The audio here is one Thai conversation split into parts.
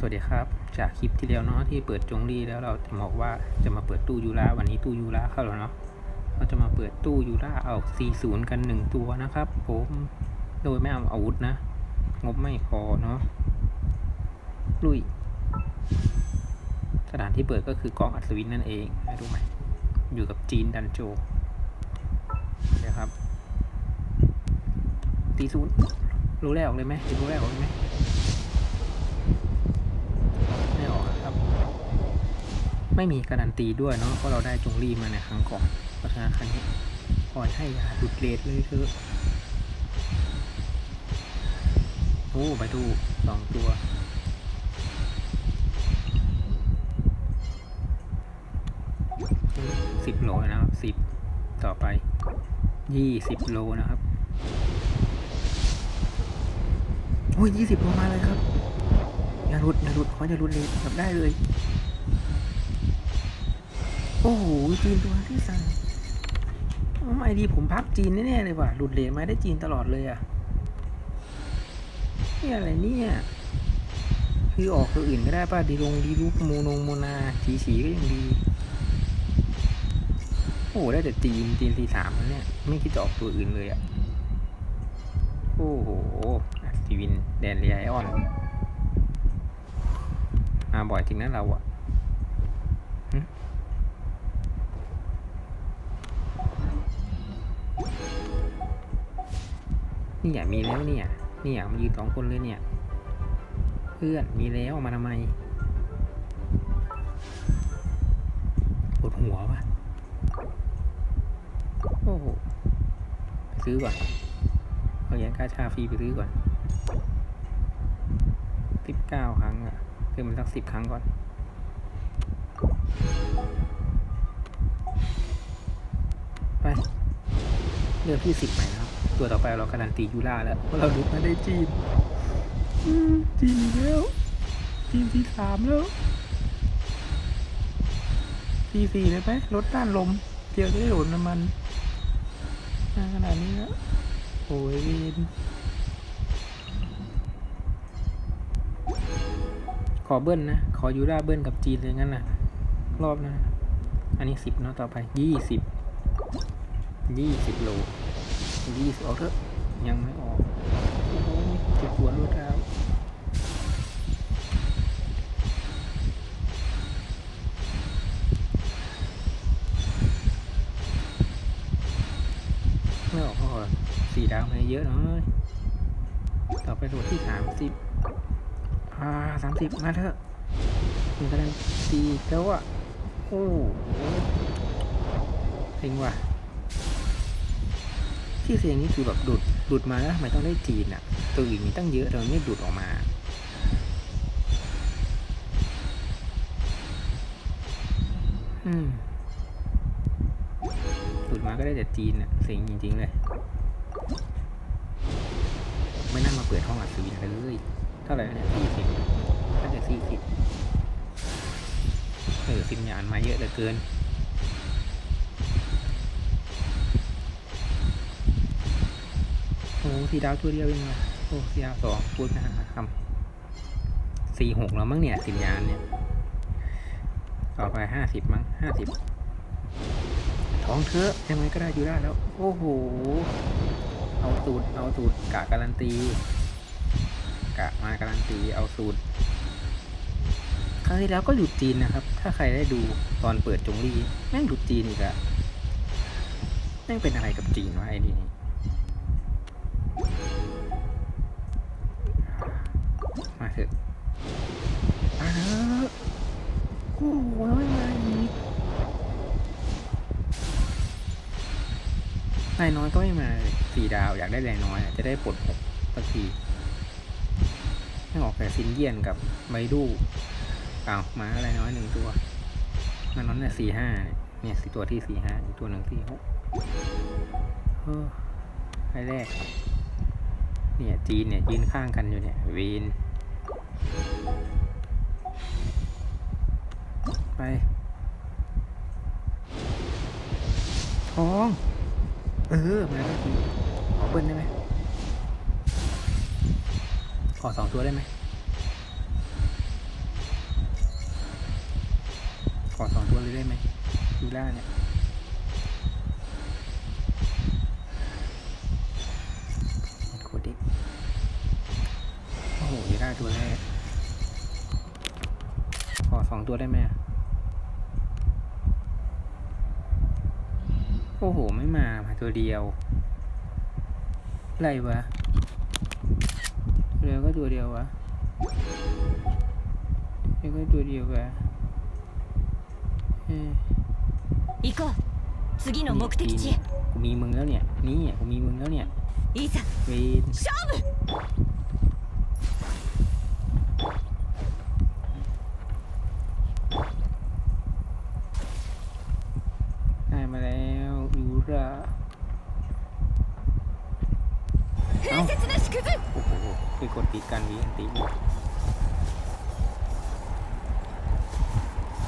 สวัสดีครับ จากคลิปที่แล้วเนาะที่เปิดจงรีแล้วเราจะบอกว่าจะมาเปิดตู้ยูราวันนี้ตู้ยูราเข้าแล้วเนาะเราจะมาเปิดตู้ยูราเอา40 กันหนึ่งตัวนะครับผมโดยไม่เอาอาวุธนะ งบไม่พอเนาะลุย สถานที่เปิดก็คือกองอัศวินนั่นเองนะดูไหมอยู่กับจีนดันโจนะครับตีศูนย์รู้แล้วออกเลยไหมรู้แล้วออกเลยไหมออกครับ ไม่มีการันตีด้วยเนาะเพราะเราได้จงรีมาในครั้งก่อนเพราะฉะนั้นครั้งนี้ปล่อยให้ยาดุดเลดเลยเถอะโอ้ไปดูสองตัวสิบโลนะครับสิบต่อไปยี่สิบโลนะครับโอ้ยยี่สิบโลมาเลยครับอย่าหลุดอย่าหลุดขออย่าหลุดเลยแบบได้เลย อ้โหจีนตัวที่สั่งไอดีผมพับจีนแน่ๆเลยว่ะหลุดเลนมาได้จีนตลอดเลยอะนี่อะไรเนี่ย คือออกตัวอื่นก็ได้ป่ะดีลงดีลุกโมนงโมนาสีสีก็ยังดีโอ้โหได้แต่จีนจีนสีสามเนี่ย ไม่คิดจะออกตัวอื่นเลยอะโอ้โหอัศวินแดนเรียไอออนมาบ่อยจริงนะเราอะ นี่อยากมีแล้วเนี่ยนี่อยากมายืนสองคนเลยเนี่ย เพื่อนมีแล้วมาทำไมปวดหัวปะโอ้โหไปซื้อก่อนเอาเหรียญกาชาฟรีไปซื้อก่อนสิบเก้าครั้งอะเพิ่มมันสักสิบครั้งก่อนไปเลือกที่สิบใหม่นะ ตัวต่อไปเราการันตียูล่าแล้วเพราะเราดูมาได้จีนจีนอีกแล้วจีนที่สามแล้วทีสี่เลยไหมรถต้านลมเดียวจะได้โดนน้ำมันขนาดนี้แล้วโอ้ยเวนขอเบิ้ลนะ ขอยูราเบิ้ลกับจีนเลยงั้นนะรอบหนะ อันนี้สิบเนาะต่อไปยี่สิบยี่สิบโล ยี่สิบออกเถอะ ยังไม่ออก โอ้โหเจ็บปวดรวดร้าวไม่ออกพอสี่ดาวมาเยอะหน่อยต่อไปตัวที่สามสิบอ่าสามสิบมาเถอะมันกำลังตีแล้วอะโอ้โหเซ็งว่ะ ที่เสียงนี้คือแบบดูดดูดมาแล้วทำไมต้องได้จีนอะ ตัวอื่นมีตั้งเยอะแต่มันไม่ดูดออกมาอืมดูดมาก็ได้แต่จีนอะเซ็งจริงๆเลยไม่น่ามาเปิดห้องอัดสวินเลยเท่าไหร่เนี่ยสี่สิบน่าจะสี่สิบเออสิบยานมาเยอะเหลือเกิน อ้สี่ดาวตัวเดียวเองเหรอโอ้สี่ดาวสองพูดนะฮะคำสี่หกแล้วมั้งเนี่ยสิบยานเนี่ย ต่อไปห้าสิบมั้งห้าสิบท้องเถอะยังไงก็ได้อยู่ได้แล้ว โอ้โห เอาตูดเอาตูดกะการันตี กะมาการันตี เอาสูตร ครั้งที่แล้วก็หยุดจีนนะครับ ถ้าใครได้ดูตอนเปิดจงรีแม่งหยุดจีนอีกอะแม่งเป็นอะไรกับจีนวะไอ้นี่ นายน้อยก็ไม่มาสี่ดาวอยากได้นายน้อยจะได้ปลดหกสักทีให้ออกแต่ซินเยียนกับไบดูอ้าวมาอะไรน้อยหนึ่งตัวนั่นนั้นเนี่ยสี่ห้าเนี่ยสี่ตัวที่สี่ห้าอีกตัวหนึ่งที่หกเออไอแรก เนี่ยจีนเนี่ยยืนข้างกันอยู่เนี่ยเวนไปทอง เออมาได้ทีขอเปิ้ลได้ไหมขอสองตัวได้ไหมขอสองตัวเลยได้ไหมดูได้เนี่ยโคดิโอ้โหยูล่าตัวแรกขอสองตัวได้ไหม โอ้โห ไม่มามาตัวเดียว อะไรวะเรือก็ตัวเดียววะเรือก็ตัวเดียววะเฮ้ยไปกูมีมึงแล้วเนี่ย นี่กูมีมึงแล้วเนี่ยเวน ร้าเอ้าโอ้โหคือกดปีกันวีอันตี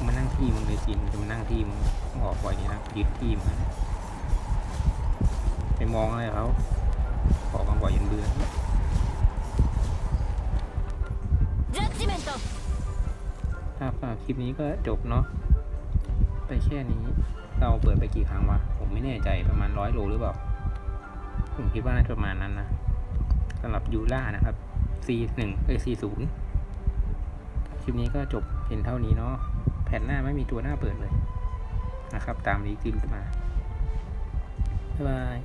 มานั่งที่มึงเลยจีนจะมานั่งที่มึงออกบ่อยนี่นะยึดที่มึงไปมองอะไรเขาออกมาบ่อยันเบื่อครับคลิปนี้ก็จบเนาะไปแค่นี้ เราเปิดไปกี่ครั้งวะ ผมไม่แน่ใจประมาณร้อยโลหรือเปล่า ผมคิดว่าน่าจะประมาณนั้นนะสำหรับยูล่านะครับ C1 เอ้ย C0 คลิปนี้ก็จบเพียงเท่านี้เนาะ แผ่นหน้าไม่มีตัวหน้าเปิดเลยนะครับ ตามนี้กินมา บ๊ายบาย